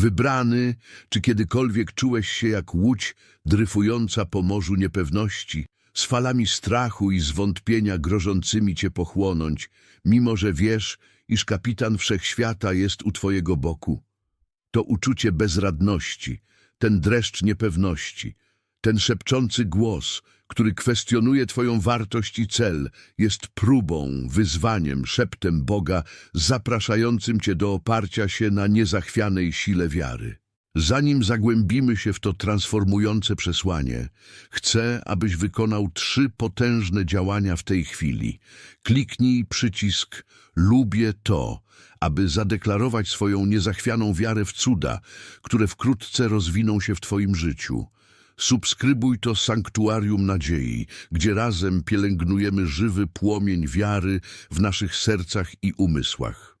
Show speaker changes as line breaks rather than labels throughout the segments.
Wybrany, czy kiedykolwiek czułeś się jak łódź dryfująca po morzu niepewności, z falami strachu i zwątpienia grożącymi cię pochłonąć, mimo że wiesz, iż kapitan wszechświata jest u twojego boku. To uczucie bezradności, ten dreszcz niepewności, ten szepczący głos, który kwestionuje Twoją wartość i cel, jest próbą, wyzwaniem, szeptem Boga, zapraszającym Cię do oparcia się na niezachwianej sile wiary. Zanim zagłębimy się w to transformujące przesłanie, chcę, abyś wykonał trzy potężne działania w tej chwili. Kliknij przycisk Lubię to, aby zadeklarować swoją niezachwianą wiarę w cuda, które wkrótce rozwiną się w Twoim życiu. Subskrybuj to Sanktuarium Nadziei, gdzie razem pielęgnujemy żywy płomień wiary w naszych sercach i umysłach.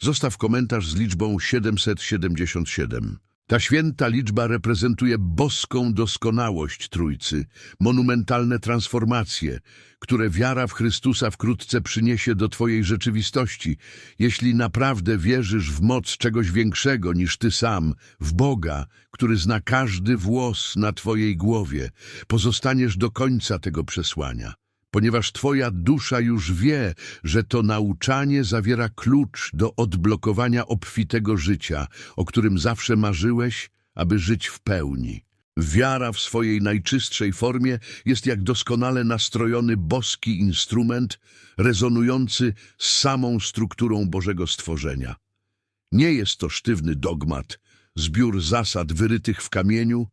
Zostaw komentarz z liczbą 777. Ta święta liczba reprezentuje boską doskonałość Trójcy, monumentalne transformacje, które wiara w Chrystusa wkrótce przyniesie do Twojej rzeczywistości, jeśli naprawdę wierzysz w moc czegoś większego niż Ty sam, w Boga, który zna każdy włos na Twojej głowie. Pozostaniesz do końca tego przesłania ponieważ Twoja dusza już wie, że to nauczanie zawiera klucz do odblokowania obfitego życia, o którym zawsze marzyłeś, aby żyć w pełni. Wiara w swojej najczystszej formie jest jak doskonale nastrojony boski instrument, rezonujący z samą strukturą Bożego stworzenia. Nie jest to sztywny dogmat, zbiór zasad wyrytych w kamieniu,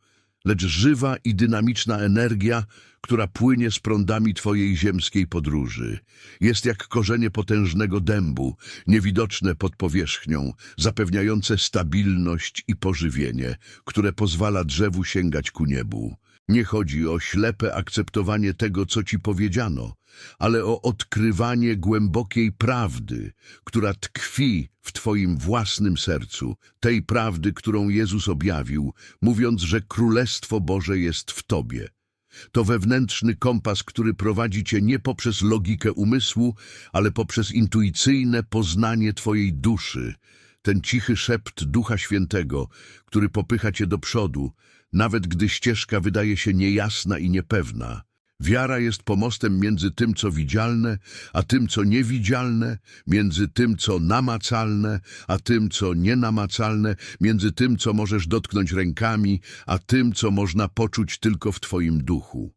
lecz żywa i dynamiczna energia, która płynie z prądami Twojej ziemskiej podróży. Jest jak korzenie potężnego dębu, niewidoczne pod powierzchnią, zapewniające stabilność i pożywienie, które pozwala drzewu sięgać ku niebu. Nie chodzi o ślepe akceptowanie tego, co Ci powiedziano, ale o odkrywanie głębokiej prawdy, która tkwi w Twoim własnym sercu, tej prawdy, którą Jezus objawił, mówiąc, że Królestwo Boże jest w Tobie. To wewnętrzny kompas, który prowadzi Cię nie poprzez logikę umysłu, ale poprzez intuicyjne poznanie Twojej duszy, ten cichy szept Ducha Świętego, który popycha Cię do przodu, nawet gdy ścieżka wydaje się niejasna i niepewna. Wiara jest pomostem między tym, co widzialne, a tym, co niewidzialne, między tym, co namacalne, a tym, co nienamacalne, między tym, co możesz dotknąć rękami, a tym, co można poczuć tylko w Twoim duchu.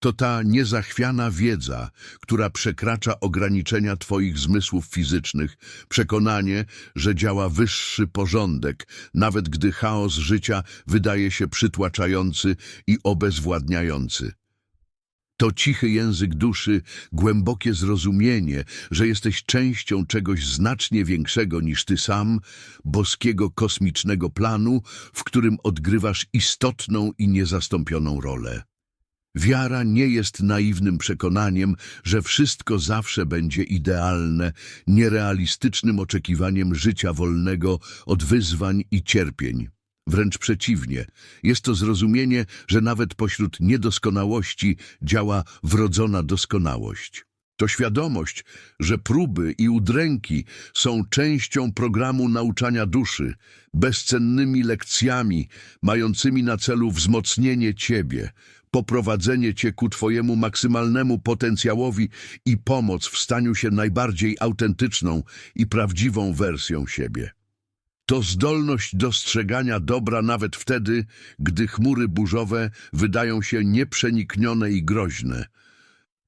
To ta niezachwiana wiedza, która przekracza ograniczenia Twoich zmysłów fizycznych, przekonanie, że działa wyższy porządek, nawet gdy chaos życia wydaje się przytłaczający i obezwładniający. To cichy język duszy, głębokie zrozumienie, że jesteś częścią czegoś znacznie większego niż ty sam, boskiego kosmicznego planu, w którym odgrywasz istotną i niezastąpioną rolę. Wiara nie jest naiwnym przekonaniem, że wszystko zawsze będzie idealne, nierealistycznym oczekiwaniem życia wolnego od wyzwań i cierpień. Wręcz przeciwnie, jest to zrozumienie, że nawet pośród niedoskonałości działa wrodzona doskonałość. To świadomość, że próby i udręki są częścią programu nauczania duszy, bezcennymi lekcjami mającymi na celu wzmocnienie Ciebie, poprowadzenie Cię ku Twojemu maksymalnemu potencjałowi i pomoc w staniu się najbardziej autentyczną i prawdziwą wersją siebie. To zdolność dostrzegania dobra nawet wtedy, gdy chmury burzowe wydają się nieprzeniknione i groźne.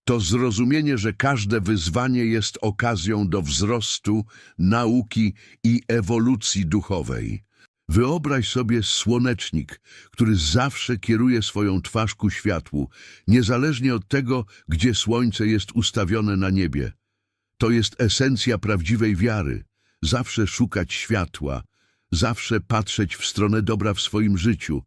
To zrozumienie, że każde wyzwanie jest okazją do wzrostu, nauki i ewolucji duchowej. Wyobraź sobie słonecznik, który zawsze kieruje swoją twarz ku światłu, niezależnie od tego, gdzie słońce jest ustawione na niebie. To jest esencja prawdziwej wiary. Zawsze szukać światła, zawsze patrzeć w stronę dobra w swoim życiu,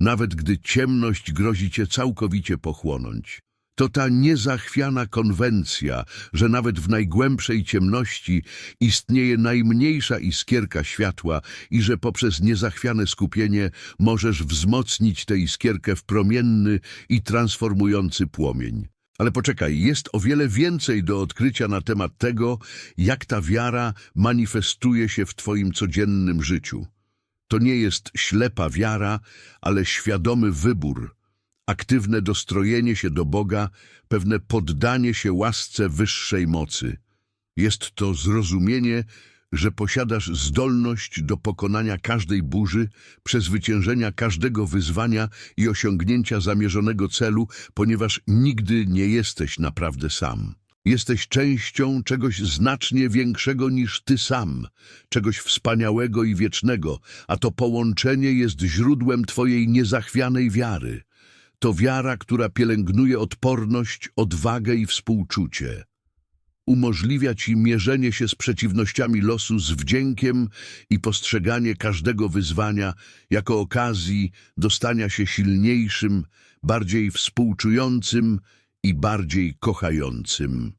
nawet gdy ciemność grozi cię całkowicie pochłonąć. To ta niezachwiana konwencja, że nawet w najgłębszej ciemności istnieje najmniejsza iskierka światła i że poprzez niezachwiane skupienie możesz wzmocnić tę iskierkę w promienny i transformujący płomień. Ale poczekaj, jest o wiele więcej do odkrycia na temat tego, jak ta wiara manifestuje się w Twoim codziennym życiu. To nie jest ślepa wiara, ale świadomy wybór, aktywne dostrojenie się do Boga, pewne poddanie się łasce wyższej mocy. Jest to zrozumienie, że posiadasz zdolność do pokonania każdej burzy, przezwyciężenia każdego wyzwania i osiągnięcia zamierzonego celu, ponieważ nigdy nie jesteś naprawdę sam. Jesteś częścią czegoś znacznie większego niż ty sam, czegoś wspaniałego i wiecznego, a to połączenie jest źródłem twojej niezachwianej wiary. To wiara, która pielęgnuje odporność, odwagę i współczucie umożliwia ci mierzenie się z przeciwnościami losu z wdziękiem i postrzeganie każdego wyzwania jako okazji do stania się silniejszym, bardziej współczującym i bardziej kochającym.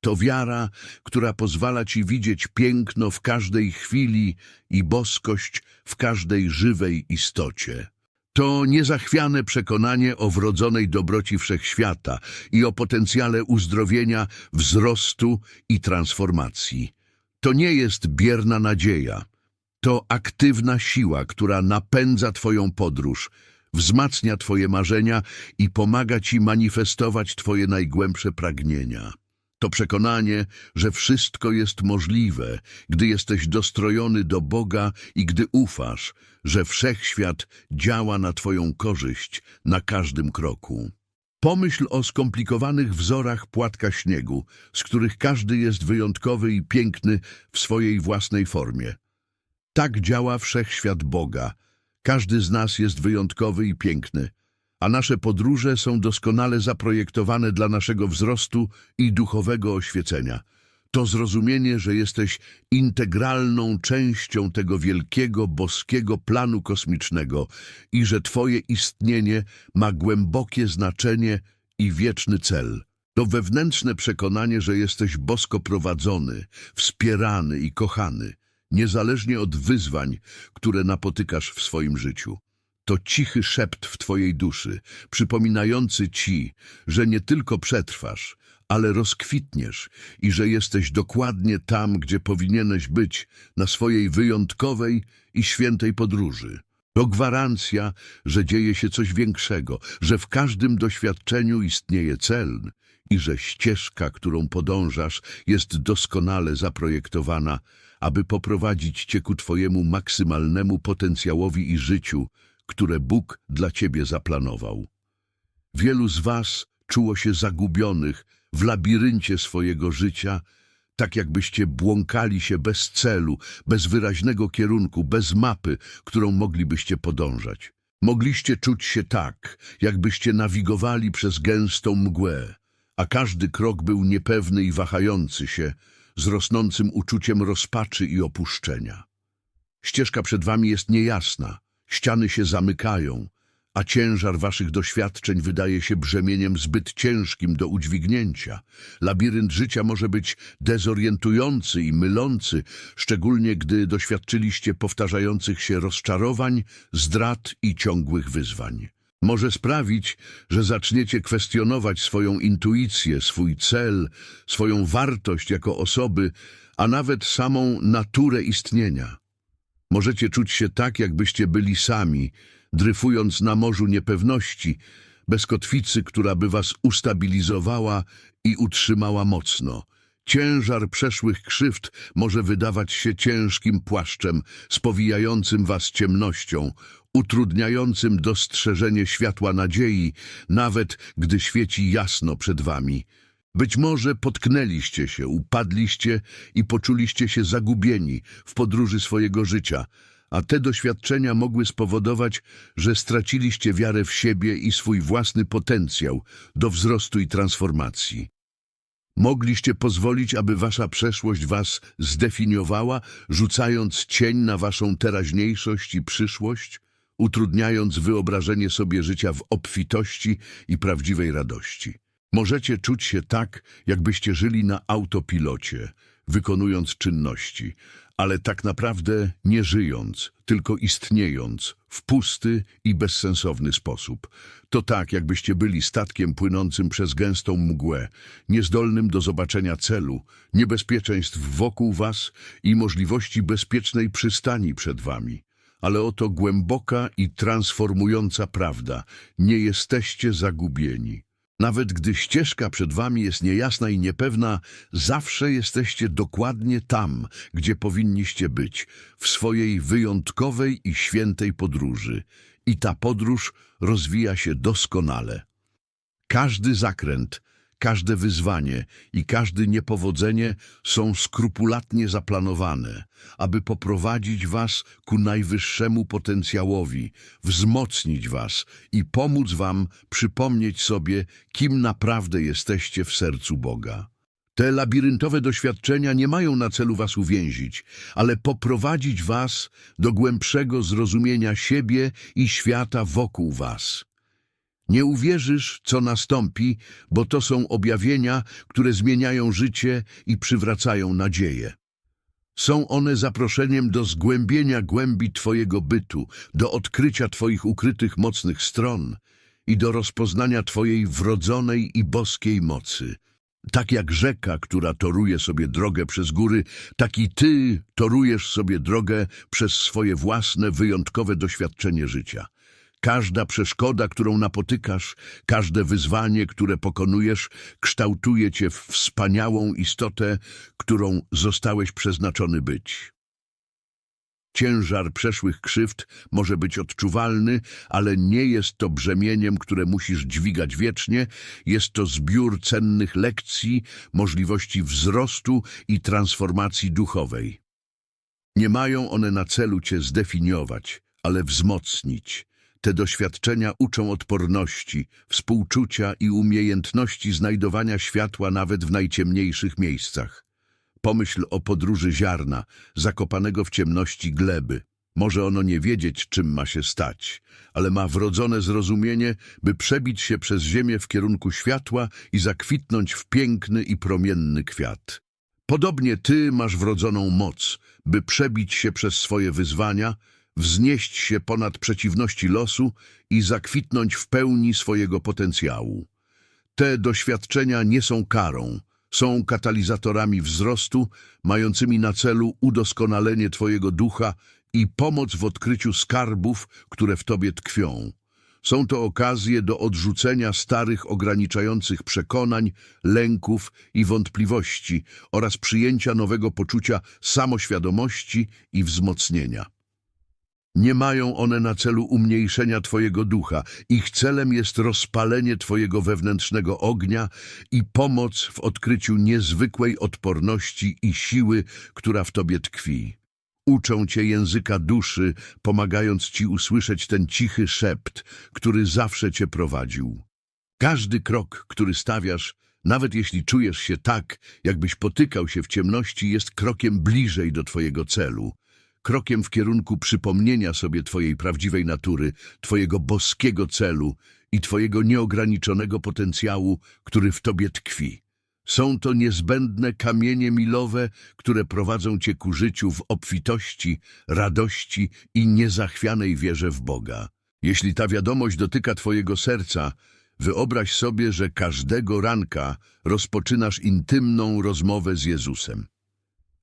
To wiara, która pozwala ci widzieć piękno w każdej chwili i boskość w każdej żywej istocie. To niezachwiane przekonanie o wrodzonej dobroci wszechświata i o potencjale uzdrowienia, wzrostu i transformacji. To nie jest bierna nadzieja. To aktywna siła, która napędza Twoją podróż, wzmacnia Twoje marzenia i pomaga Ci manifestować Twoje najgłębsze pragnienia. To przekonanie, że wszystko jest możliwe, gdy jesteś dostrojony do Boga i gdy ufasz, że wszechświat działa na Twoją korzyść na każdym kroku. Pomyśl o skomplikowanych wzorach płatka śniegu, z których każdy jest wyjątkowy i piękny w swojej własnej formie. Tak działa wszechświat Boga. Każdy z nas jest wyjątkowy i piękny a nasze podróże są doskonale zaprojektowane dla naszego wzrostu i duchowego oświecenia. To zrozumienie, że jesteś integralną częścią tego wielkiego, boskiego planu kosmicznego i że Twoje istnienie ma głębokie znaczenie i wieczny cel. To wewnętrzne przekonanie, że jesteś bosko prowadzony, wspierany i kochany, niezależnie od wyzwań, które napotykasz w swoim życiu. To cichy szept w Twojej duszy, przypominający Ci, że nie tylko przetrwasz, ale rozkwitniesz i że jesteś dokładnie tam, gdzie powinieneś być na swojej wyjątkowej i świętej podróży. To gwarancja, że dzieje się coś większego, że w każdym doświadczeniu istnieje cel i że ścieżka, którą podążasz, jest doskonale zaprojektowana, aby poprowadzić Cię ku Twojemu maksymalnemu potencjałowi i życiu, które Bóg dla ciebie zaplanował. Wielu z was czuło się zagubionych w labiryncie swojego życia, tak jakbyście błąkali się bez celu, bez wyraźnego kierunku, bez mapy, którą moglibyście podążać. Mogliście czuć się tak, jakbyście nawigowali przez gęstą mgłę, a każdy krok był niepewny i wahający się, z rosnącym uczuciem rozpaczy i opuszczenia. Ścieżka przed wami jest niejasna, Ściany się zamykają, a ciężar waszych doświadczeń wydaje się brzemieniem zbyt ciężkim do udźwignięcia. Labirynt życia może być dezorientujący i mylący, szczególnie gdy doświadczyliście powtarzających się rozczarowań, zdrad i ciągłych wyzwań. Może sprawić, że zaczniecie kwestionować swoją intuicję, swój cel, swoją wartość jako osoby, a nawet samą naturę istnienia. Możecie czuć się tak, jakbyście byli sami, dryfując na morzu niepewności, bez kotwicy, która by was ustabilizowała i utrzymała mocno. Ciężar przeszłych krzywd może wydawać się ciężkim płaszczem, spowijającym was ciemnością, utrudniającym dostrzeżenie światła nadziei, nawet gdy świeci jasno przed wami. Być może potknęliście się, upadliście i poczuliście się zagubieni w podróży swojego życia, a te doświadczenia mogły spowodować, że straciliście wiarę w siebie i swój własny potencjał do wzrostu i transformacji. Mogliście pozwolić, aby wasza przeszłość was zdefiniowała, rzucając cień na waszą teraźniejszość i przyszłość, utrudniając wyobrażenie sobie życia w obfitości i prawdziwej radości. Możecie czuć się tak, jakbyście żyli na autopilocie, wykonując czynności, ale tak naprawdę nie żyjąc, tylko istniejąc w pusty i bezsensowny sposób. To tak, jakbyście byli statkiem płynącym przez gęstą mgłę, niezdolnym do zobaczenia celu, niebezpieczeństw wokół was i możliwości bezpiecznej przystani przed wami. Ale oto głęboka i transformująca prawda. Nie jesteście zagubieni. Nawet gdy ścieżka przed wami jest niejasna i niepewna, zawsze jesteście dokładnie tam, gdzie powinniście być, w swojej wyjątkowej i świętej podróży. I ta podróż rozwija się doskonale. Każdy zakręt, każde wyzwanie i każde niepowodzenie są skrupulatnie zaplanowane, aby poprowadzić was ku najwyższemu potencjałowi, wzmocnić was i pomóc wam przypomnieć sobie, kim naprawdę jesteście w sercu Boga. Te labiryntowe doświadczenia nie mają na celu was uwięzić, ale poprowadzić was do głębszego zrozumienia siebie i świata wokół was. Nie uwierzysz, co nastąpi, bo to są objawienia, które zmieniają życie i przywracają nadzieję. Są one zaproszeniem do zgłębienia głębi Twojego bytu, do odkrycia Twoich ukrytych mocnych stron i do rozpoznania Twojej wrodzonej i boskiej mocy. Tak jak rzeka, która toruje sobie drogę przez góry, tak i Ty torujesz sobie drogę przez swoje własne, wyjątkowe doświadczenie życia. Każda przeszkoda, którą napotykasz, każde wyzwanie, które pokonujesz, kształtuje cię w wspaniałą istotę, którą zostałeś przeznaczony być. Ciężar przeszłych krzywd może być odczuwalny, ale nie jest to brzemieniem, które musisz dźwigać wiecznie. Jest to zbiór cennych lekcji, możliwości wzrostu i transformacji duchowej. Nie mają one na celu cię zdefiniować, ale wzmocnić. Te doświadczenia uczą odporności, współczucia i umiejętności znajdowania światła nawet w najciemniejszych miejscach. Pomyśl o podróży ziarna, zakopanego w ciemności gleby. Może ono nie wiedzieć, czym ma się stać, ale ma wrodzone zrozumienie, by przebić się przez ziemię w kierunku światła i zakwitnąć w piękny i promienny kwiat. Podobnie ty masz wrodzoną moc, by przebić się przez swoje wyzwania, wznieść się ponad przeciwności losu i zakwitnąć w pełni swojego potencjału. Te doświadczenia nie są karą, są katalizatorami wzrostu, mającymi na celu udoskonalenie Twojego ducha i pomoc w odkryciu skarbów, które w Tobie tkwią. Są to okazje do odrzucenia starych, ograniczających przekonań, lęków i wątpliwości oraz przyjęcia nowego poczucia samoświadomości i wzmocnienia. Nie mają one na celu umniejszenia Twojego ducha. Ich celem jest rozpalenie Twojego wewnętrznego ognia i pomoc w odkryciu niezwykłej odporności i siły, która w Tobie tkwi. Uczą Cię języka duszy, pomagając Ci usłyszeć ten cichy szept, który zawsze Cię prowadził. Każdy krok, który stawiasz, nawet jeśli czujesz się tak, jakbyś potykał się w ciemności, jest krokiem bliżej do Twojego celu krokiem w kierunku przypomnienia sobie Twojej prawdziwej natury, Twojego boskiego celu i Twojego nieograniczonego potencjału, który w Tobie tkwi. Są to niezbędne kamienie milowe, które prowadzą Cię ku życiu w obfitości, radości i niezachwianej wierze w Boga. Jeśli ta wiadomość dotyka Twojego serca, wyobraź sobie, że każdego ranka rozpoczynasz intymną rozmowę z Jezusem.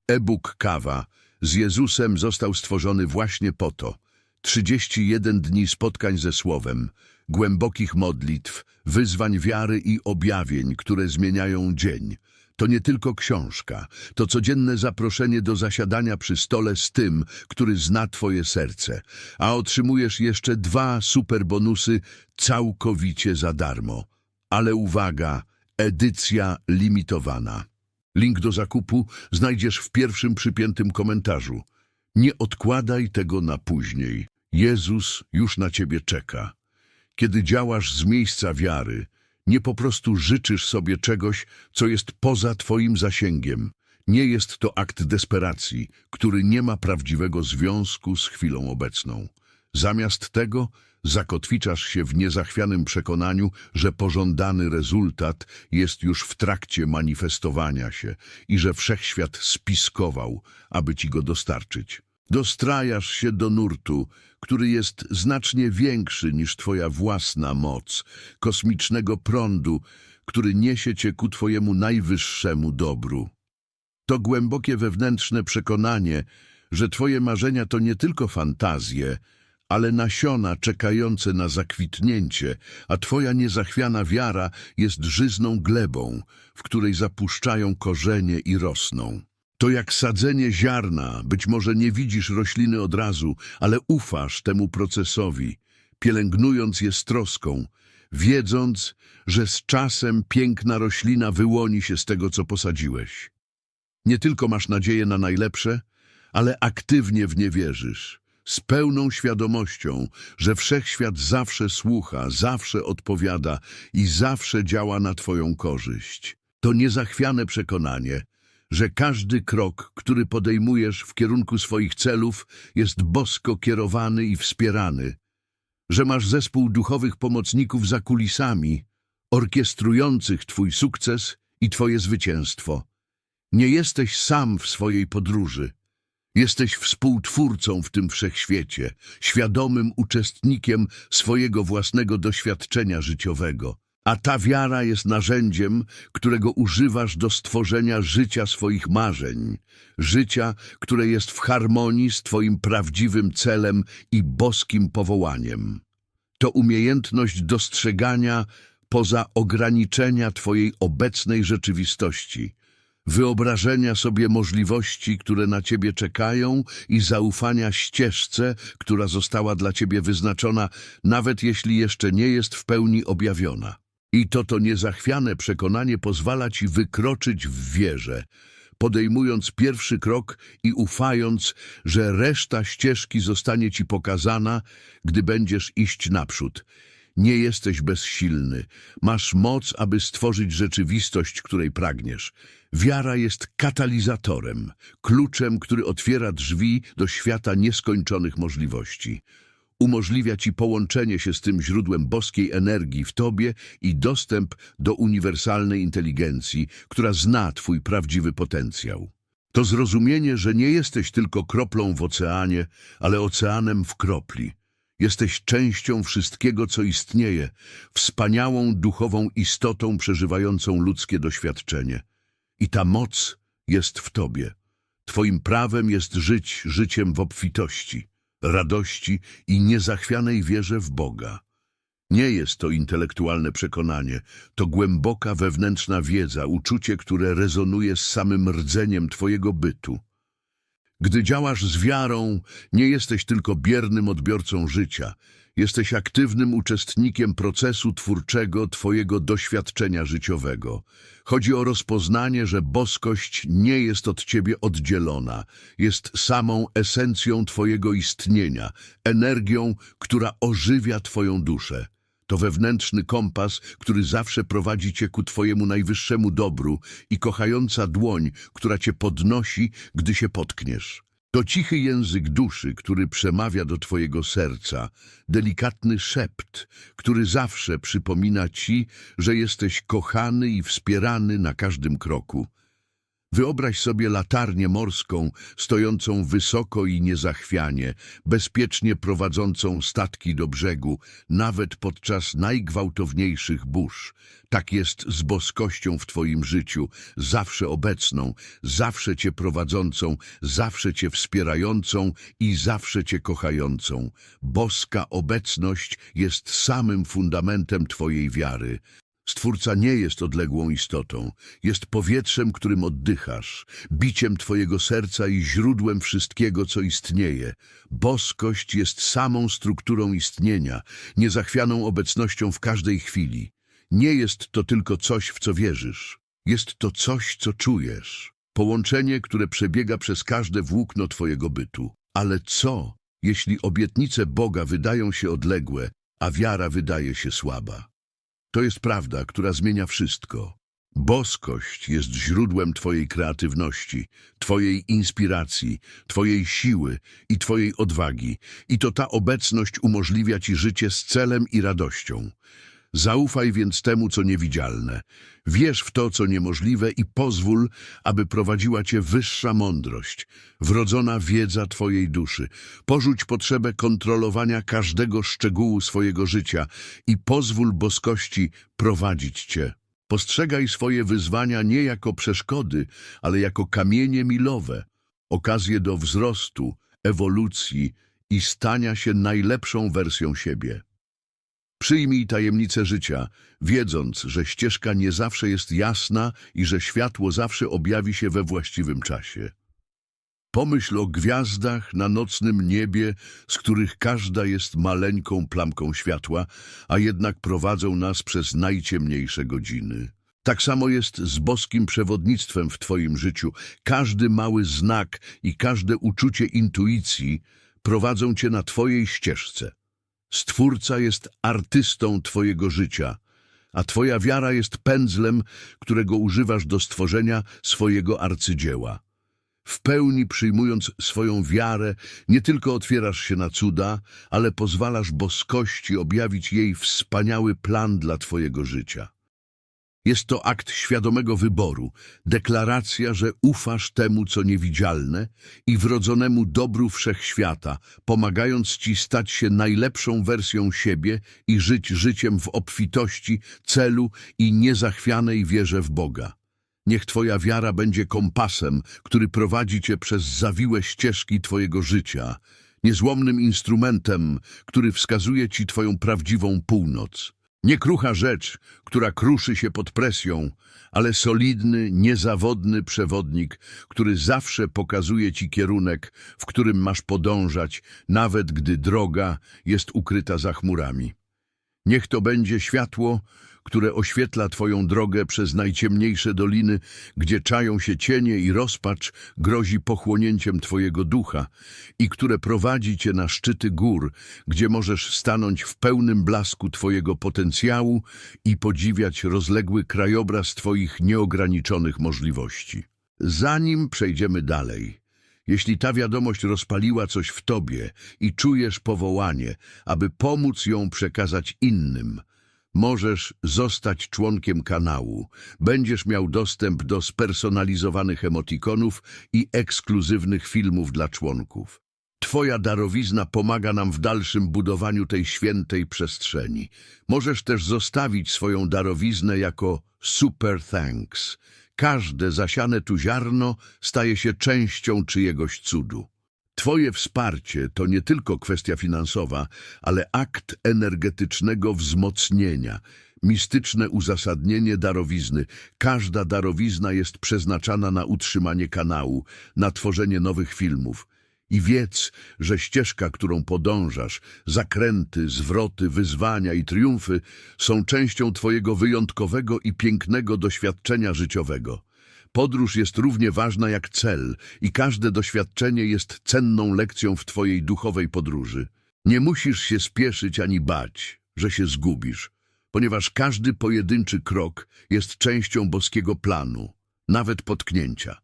E-book Kawa z Jezusem został stworzony właśnie po to. 31 dni spotkań ze Słowem, głębokich modlitw, wyzwań wiary i objawień, które zmieniają dzień. To nie tylko książka, to codzienne zaproszenie do zasiadania przy stole z tym, który zna Twoje serce, a otrzymujesz jeszcze dwa superbonusy całkowicie za darmo. Ale uwaga, edycja limitowana. Link do zakupu znajdziesz w pierwszym przypiętym komentarzu. Nie odkładaj tego na później. Jezus już na ciebie czeka. Kiedy działasz z miejsca wiary, nie po prostu życzysz sobie czegoś, co jest poza twoim zasięgiem. Nie jest to akt desperacji, który nie ma prawdziwego związku z chwilą obecną. Zamiast tego zakotwiczasz się w niezachwianym przekonaniu, że pożądany rezultat jest już w trakcie manifestowania się i że wszechświat spiskował, aby ci go dostarczyć. Dostrajasz się do nurtu, który jest znacznie większy niż twoja własna moc, kosmicznego prądu, który niesie cię ku twojemu najwyższemu dobru. To głębokie wewnętrzne przekonanie, że twoje marzenia to nie tylko fantazje, ale nasiona czekające na zakwitnięcie, a twoja niezachwiana wiara jest żyzną glebą, w której zapuszczają korzenie i rosną. To jak sadzenie ziarna, być może nie widzisz rośliny od razu, ale ufasz temu procesowi, pielęgnując je z troską, wiedząc, że z czasem piękna roślina wyłoni się z tego, co posadziłeś. Nie tylko masz nadzieję na najlepsze, ale aktywnie w nie wierzysz, z pełną świadomością, że wszechświat zawsze słucha, zawsze odpowiada i zawsze działa na Twoją korzyść. To niezachwiane przekonanie, że każdy krok, który podejmujesz w kierunku swoich celów, jest bosko kierowany i wspierany, że masz zespół duchowych pomocników za kulisami, orkiestrujących Twój sukces i Twoje zwycięstwo. Nie jesteś sam w swojej podróży. Jesteś współtwórcą w tym wszechświecie, świadomym uczestnikiem swojego własnego doświadczenia życiowego. A ta wiara jest narzędziem, którego używasz do stworzenia życia swoich marzeń, życia, które jest w harmonii z Twoim prawdziwym celem i boskim powołaniem. To umiejętność dostrzegania poza ograniczenia Twojej obecnej rzeczywistości, wyobrażenia sobie możliwości, które na Ciebie czekają i zaufania ścieżce, która została dla Ciebie wyznaczona, nawet jeśli jeszcze nie jest w pełni objawiona. I to to niezachwiane przekonanie pozwala Ci wykroczyć w wierze, podejmując pierwszy krok i ufając, że reszta ścieżki zostanie Ci pokazana, gdy będziesz iść naprzód. Nie jesteś bezsilny. Masz moc, aby stworzyć rzeczywistość, której pragniesz. Wiara jest katalizatorem, kluczem, który otwiera drzwi do świata nieskończonych możliwości. Umożliwia ci połączenie się z tym źródłem boskiej energii w tobie i dostęp do uniwersalnej inteligencji, która zna twój prawdziwy potencjał. To zrozumienie, że nie jesteś tylko kroplą w oceanie, ale oceanem w kropli. Jesteś częścią wszystkiego, co istnieje, wspaniałą duchową istotą przeżywającą ludzkie doświadczenie. I ta moc jest w tobie. Twoim prawem jest żyć życiem w obfitości, radości i niezachwianej wierze w Boga. Nie jest to intelektualne przekonanie, to głęboka wewnętrzna wiedza, uczucie, które rezonuje z samym rdzeniem Twojego bytu. Gdy działasz z wiarą, nie jesteś tylko biernym odbiorcą życia, jesteś aktywnym uczestnikiem procesu twórczego Twojego doświadczenia życiowego. Chodzi o rozpoznanie, że boskość nie jest od Ciebie oddzielona, jest samą esencją Twojego istnienia, energią, która ożywia Twoją duszę. To wewnętrzny kompas, który zawsze prowadzi cię ku twojemu najwyższemu dobru i kochająca dłoń, która cię podnosi, gdy się potkniesz. To cichy język duszy, który przemawia do twojego serca, delikatny szept, który zawsze przypomina ci, że jesteś kochany i wspierany na każdym kroku. Wyobraź sobie latarnię morską, stojącą wysoko i niezachwianie, bezpiecznie prowadzącą statki do brzegu, nawet podczas najgwałtowniejszych burz. Tak jest z boskością w Twoim życiu, zawsze obecną, zawsze Cię prowadzącą, zawsze Cię wspierającą i zawsze Cię kochającą. Boska obecność jest samym fundamentem Twojej wiary. Stwórca nie jest odległą istotą, jest powietrzem, którym oddychasz, biciem Twojego serca i źródłem wszystkiego, co istnieje. Boskość jest samą strukturą istnienia, niezachwianą obecnością w każdej chwili. Nie jest to tylko coś, w co wierzysz. Jest to coś, co czujesz. Połączenie, które przebiega przez każde włókno Twojego bytu. Ale co, jeśli obietnice Boga wydają się odległe, a wiara wydaje się słaba? To jest prawda, która zmienia wszystko. Boskość jest źródłem Twojej kreatywności, Twojej inspiracji, Twojej siły i Twojej odwagi. I to ta obecność umożliwia Ci życie z celem i radością. Zaufaj więc temu, co niewidzialne. Wierz w to, co niemożliwe i pozwól, aby prowadziła Cię wyższa mądrość, wrodzona wiedza Twojej duszy. Porzuć potrzebę kontrolowania każdego szczegółu swojego życia i pozwól boskości prowadzić Cię. Postrzegaj swoje wyzwania nie jako przeszkody, ale jako kamienie milowe, okazję do wzrostu, ewolucji i stania się najlepszą wersją siebie. Przyjmij tajemnicę życia, wiedząc, że ścieżka nie zawsze jest jasna i że światło zawsze objawi się we właściwym czasie. Pomyśl o gwiazdach na nocnym niebie, z których każda jest maleńką plamką światła, a jednak prowadzą nas przez najciemniejsze godziny. Tak samo jest z boskim przewodnictwem w Twoim życiu. Każdy mały znak i każde uczucie intuicji prowadzą Cię na Twojej ścieżce. Stwórca jest artystą Twojego życia, a Twoja wiara jest pędzlem, którego używasz do stworzenia swojego arcydzieła. W pełni przyjmując swoją wiarę, nie tylko otwierasz się na cuda, ale pozwalasz boskości objawić jej wspaniały plan dla Twojego życia. Jest to akt świadomego wyboru, deklaracja, że ufasz temu, co niewidzialne i wrodzonemu dobru wszechświata, pomagając Ci stać się najlepszą wersją siebie i żyć życiem w obfitości, celu i niezachwianej wierze w Boga. Niech Twoja wiara będzie kompasem, który prowadzi Cię przez zawiłe ścieżki Twojego życia, niezłomnym instrumentem, który wskazuje Ci Twoją prawdziwą północ. Nie krucha rzecz, która kruszy się pod presją, ale solidny, niezawodny przewodnik, który zawsze pokazuje Ci kierunek, w którym masz podążać, nawet gdy droga jest ukryta za chmurami. Niech to będzie światło, które oświetla Twoją drogę przez najciemniejsze doliny, gdzie czają się cienie i rozpacz grozi pochłonięciem Twojego ducha i które prowadzi Cię na szczyty gór, gdzie możesz stanąć w pełnym blasku Twojego potencjału i podziwiać rozległy krajobraz Twoich nieograniczonych możliwości. Zanim przejdziemy dalej, jeśli ta wiadomość rozpaliła coś w tobie i czujesz powołanie, aby pomóc ją przekazać innym, możesz zostać członkiem kanału. Będziesz miał dostęp do spersonalizowanych emotikonów i ekskluzywnych filmów dla członków. Twoja darowizna pomaga nam w dalszym budowaniu tej świętej przestrzeni. Możesz też zostawić swoją darowiznę jako super thanks. Każde zasiane tu ziarno staje się częścią czyjegoś cudu. Twoje wsparcie to nie tylko kwestia finansowa, ale akt energetycznego wzmocnienia, mistyczne uzasadnienie darowizny. Każda darowizna jest przeznaczana na utrzymanie kanału, na tworzenie nowych filmów. I wiedz, że ścieżka, którą podążasz, zakręty, zwroty, wyzwania i triumfy są częścią Twojego wyjątkowego i pięknego doświadczenia życiowego. Podróż jest równie ważna jak cel i każde doświadczenie jest cenną lekcją w Twojej duchowej podróży. Nie musisz się spieszyć ani bać, że się zgubisz, ponieważ każdy pojedynczy krok jest częścią boskiego planu, nawet potknięcia.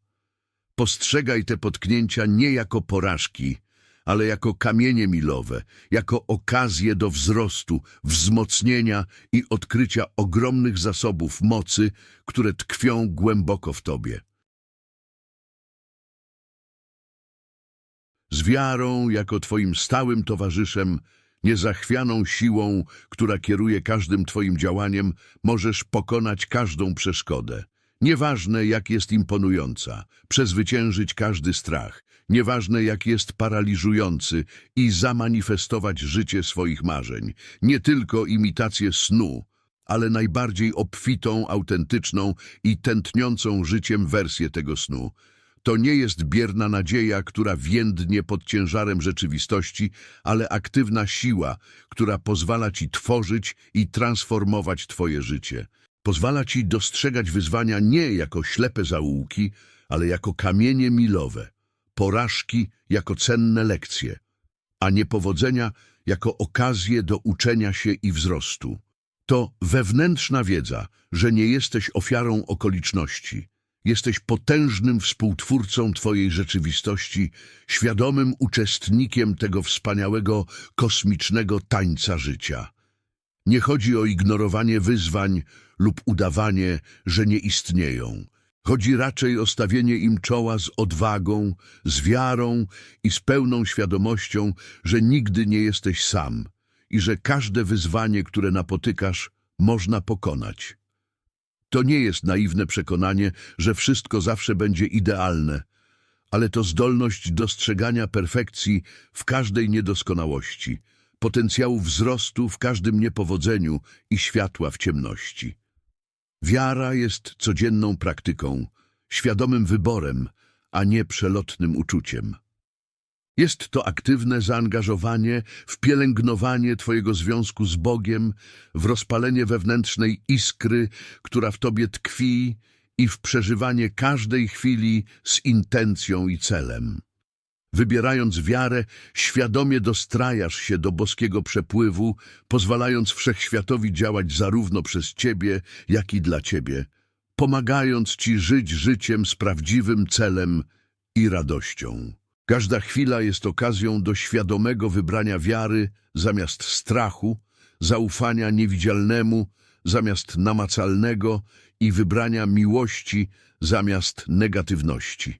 Postrzegaj te potknięcia nie jako porażki, ale jako kamienie milowe, jako okazję do wzrostu, wzmocnienia i odkrycia ogromnych zasobów mocy, które tkwią głęboko w tobie. Z wiarą jako twoim stałym towarzyszem, niezachwianą siłą, która kieruje każdym twoim działaniem, możesz pokonać każdą przeszkodę. Nieważne, jak jest imponująca, przezwyciężyć każdy strach, nieważne, jak jest paraliżujący i zamanifestować życie swoich marzeń. Nie tylko imitację snu, ale najbardziej obfitą, autentyczną i tętniącą życiem wersję tego snu. To nie jest bierna nadzieja, która więdnie pod ciężarem rzeczywistości, ale aktywna siła, która pozwala ci tworzyć i transformować twoje życie. Pozwala ci dostrzegać wyzwania nie jako ślepe zaułki, ale jako kamienie milowe, porażki jako cenne lekcje, a niepowodzenia jako okazję do uczenia się i wzrostu. To wewnętrzna wiedza, że nie jesteś ofiarą okoliczności. Jesteś potężnym współtwórcą Twojej rzeczywistości, świadomym uczestnikiem tego wspaniałego, kosmicznego tańca życia. Nie chodzi o ignorowanie wyzwań lub udawanie, że nie istnieją. Chodzi raczej o stawienie im czoła z odwagą, z wiarą i z pełną świadomością, że nigdy nie jesteś sam i że każde wyzwanie, które napotykasz, można pokonać. To nie jest naiwne przekonanie, że wszystko zawsze będzie idealne, ale to zdolność dostrzegania perfekcji w każdej niedoskonałości, potencjału wzrostu w każdym niepowodzeniu i światła w ciemności. Wiara jest codzienną praktyką, świadomym wyborem, a nie przelotnym uczuciem. Jest to aktywne zaangażowanie w pielęgnowanie Twojego związku z Bogiem, w rozpalenie wewnętrznej iskry, która w Tobie tkwi i w przeżywanie każdej chwili z intencją i celem. Wybierając wiarę, świadomie dostrajasz się do boskiego przepływu, pozwalając wszechświatowi działać zarówno przez Ciebie, jak i dla Ciebie, pomagając Ci żyć życiem z prawdziwym celem i radością. Każda chwila jest okazją do świadomego wybrania wiary zamiast strachu, zaufania niewidzialnemu zamiast namacalnego i wybrania miłości zamiast negatywności.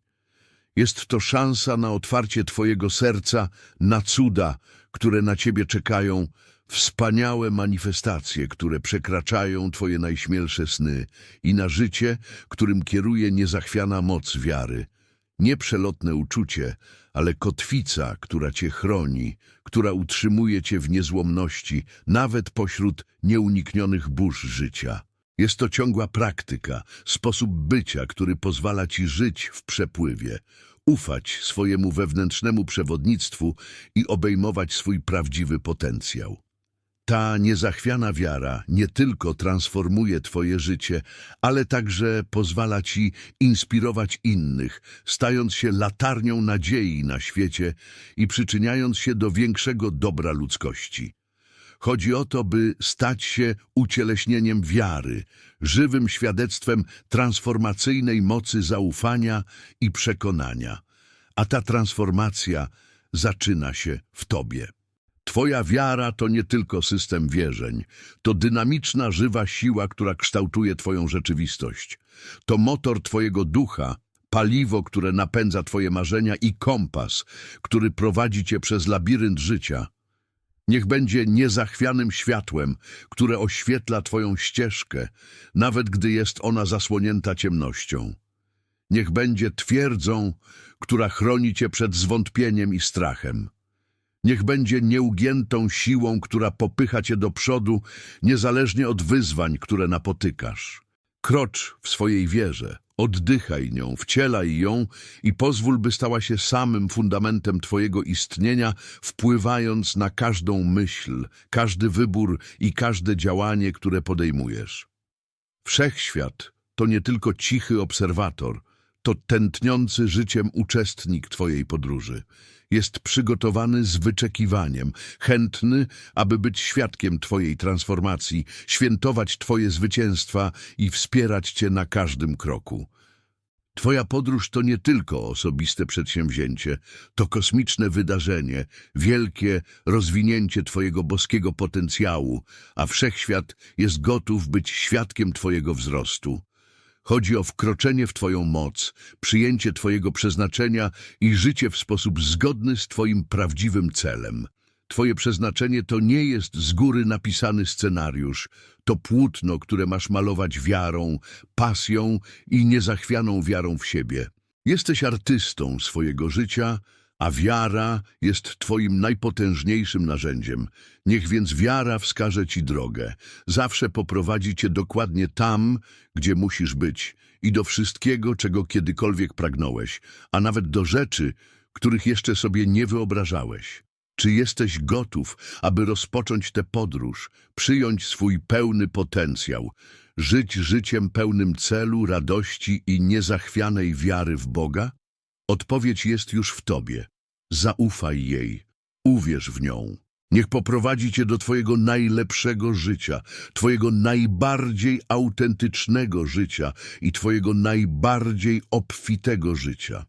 Jest to szansa na otwarcie Twojego serca na cuda, które na Ciebie czekają, wspaniałe manifestacje, które przekraczają Twoje najśmielsze sny i na życie, którym kieruje niezachwiana moc wiary. Nie przelotne uczucie, ale kotwica, która Cię chroni, która utrzymuje Cię w niezłomności, nawet pośród nieuniknionych burz życia. Jest to ciągła praktyka, sposób bycia, który pozwala Ci żyć w przepływie, ufać swojemu wewnętrznemu przewodnictwu i obejmować swój prawdziwy potencjał. Ta niezachwiana wiara nie tylko transformuje Twoje życie, ale także pozwala Ci inspirować innych, stając się latarnią nadziei na świecie i przyczyniając się do większego dobra ludzkości. Chodzi o to, by stać się ucieleśnieniem wiary, żywym świadectwem transformacyjnej mocy zaufania i przekonania. A ta transformacja zaczyna się w Tobie. Twoja wiara to nie tylko system wierzeń, to dynamiczna, żywa siła, która kształtuje Twoją rzeczywistość. To motor Twojego ducha, paliwo, które napędza Twoje marzenia i kompas, który prowadzi Cię przez labirynt życia. Niech będzie niezachwianym światłem, które oświetla Twoją ścieżkę, nawet gdy jest ona zasłonięta ciemnością. Niech będzie twierdzą, która chroni Cię przed zwątpieniem i strachem. Niech będzie nieugiętą siłą, która popycha Cię do przodu, niezależnie od wyzwań, które napotykasz. Krocz w swojej wierze, oddychaj nią, wcielaj ją i pozwól, by stała się samym fundamentem Twojego istnienia, wpływając na każdą myśl, każdy wybór i każde działanie, które podejmujesz. Wszechświat to nie tylko cichy obserwator, to tętniący życiem uczestnik Twojej podróży. Jest przygotowany z wyczekiwaniem, chętny, aby być świadkiem Twojej transformacji, świętować Twoje zwycięstwa i wspierać Cię na każdym kroku. Twoja podróż to nie tylko osobiste przedsięwzięcie, to kosmiczne wydarzenie, wielkie rozwinięcie Twojego boskiego potencjału, a wszechświat jest gotów być świadkiem Twojego wzrostu. Chodzi o wkroczenie w Twoją moc, przyjęcie Twojego przeznaczenia i życie w sposób zgodny z Twoim prawdziwym celem. Twoje przeznaczenie to nie jest z góry napisany scenariusz, to płótno, które masz malować wiarą, pasją i niezachwianą wiarą w siebie. Jesteś artystą swojego życia, a wiara jest Twoim najpotężniejszym narzędziem. Niech więc wiara wskaże Ci drogę, zawsze poprowadzi Cię dokładnie tam, gdzie musisz być i do wszystkiego, czego kiedykolwiek pragnąłeś, a nawet do rzeczy, których jeszcze sobie nie wyobrażałeś. Czy jesteś gotów, aby rozpocząć tę podróż, przyjąć swój pełny potencjał, żyć życiem pełnym celu, radości i niezachwianej wiary w Boga? Odpowiedź jest już w Tobie. Zaufaj jej, uwierz w nią. Niech poprowadzi Cię do Twojego najlepszego życia, Twojego najbardziej autentycznego życia i Twojego najbardziej obfitego życia.